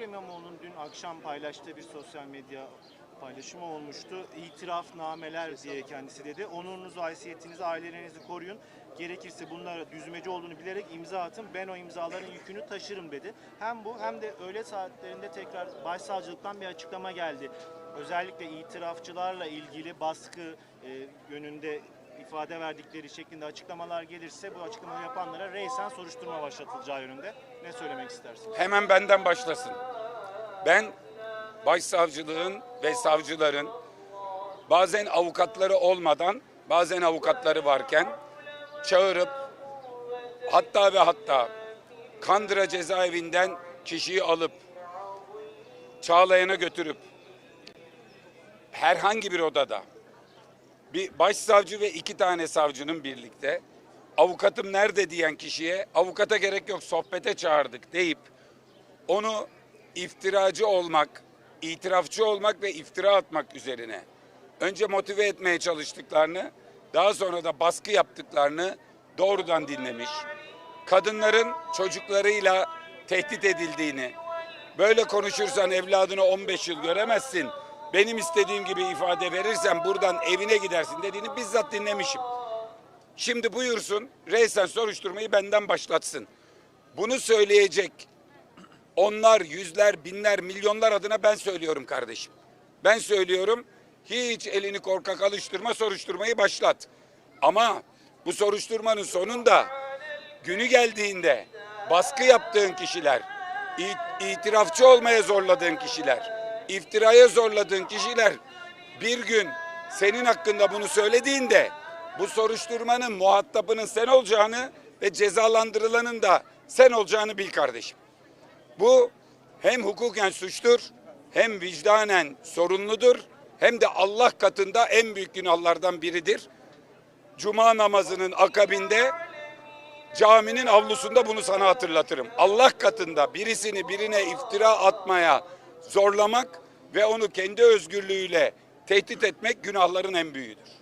Ekrem İmamoğlu'nun dün akşam paylaştığı bir sosyal medya paylaşımı olmuştu. İtirafnameler diye kendisi dedi. Onurunuzu, haysiyetinizi, ailelerinizi koruyun. Gerekirse bunlara düzmeci olduğunu bilerek imza atın. Ben o imzaların yükünü taşırım dedi. Hem bu hem de öğle saatlerinde tekrar başsavcılıktan bir açıklama geldi. Özellikle itirafçılarla ilgili baskı e, yönünde ifade verdikleri şeklinde açıklamalar gelirse bu açıklamaları yapanlara reysen soruşturma başlatılacağı yönünde. Ne söylemek istersiniz? Hemen benden başlasın. Ben başsavcılığın ve savcıların bazen avukatları olmadan bazen avukatları varken çağırıp hatta ve hatta Kandıra cezaevinden kişiyi alıp Çağlayan'a götürüp herhangi bir odada bir başsavcı ve iki tane savcının birlikte avukatım nerede diyen kişiye avukata gerek yok sohbete çağırdık deyip onu iftiracı olmak, itirafçı olmak ve iftira atmak üzerine önce motive etmeye çalıştıklarını, daha sonra da baskı yaptıklarını doğrudan dinlemiş. Kadınların çocuklarıyla tehdit edildiğini, böyle konuşursan evladını 15 yıl göremezsin, benim istediğim gibi ifade verirsen buradan evine gidersin dediğini bizzat dinlemişim. Şimdi buyursun reysen soruşturmayı benden başlatsın. Bunu söyleyecek onlar, yüzler, binler, milyonlar adına ben söylüyorum kardeşim. Ben söylüyorum hiç elini korkak alıştırma soruşturmayı başlat. Ama bu soruşturmanın sonunda günü geldiğinde baskı yaptığın kişiler, it- itirafçı olmaya zorladığın kişiler, iftiraya zorladığın kişiler bir gün senin hakkında bunu söylediğinde bu soruşturmanın muhatabının sen olacağını ve cezalandırılanın da sen olacağını bil kardeşim. Bu hem hukuken suçtur, hem vicdanen sorumludur, hem de Allah katında en büyük günahlardan biridir. Cuma namazının akabinde caminin avlusunda bunu sana hatırlatırım. Allah katında birisini birine iftira atmaya zorlamak ve onu kendi özgürlüğüyle tehdit etmek günahların en büyüğüdür.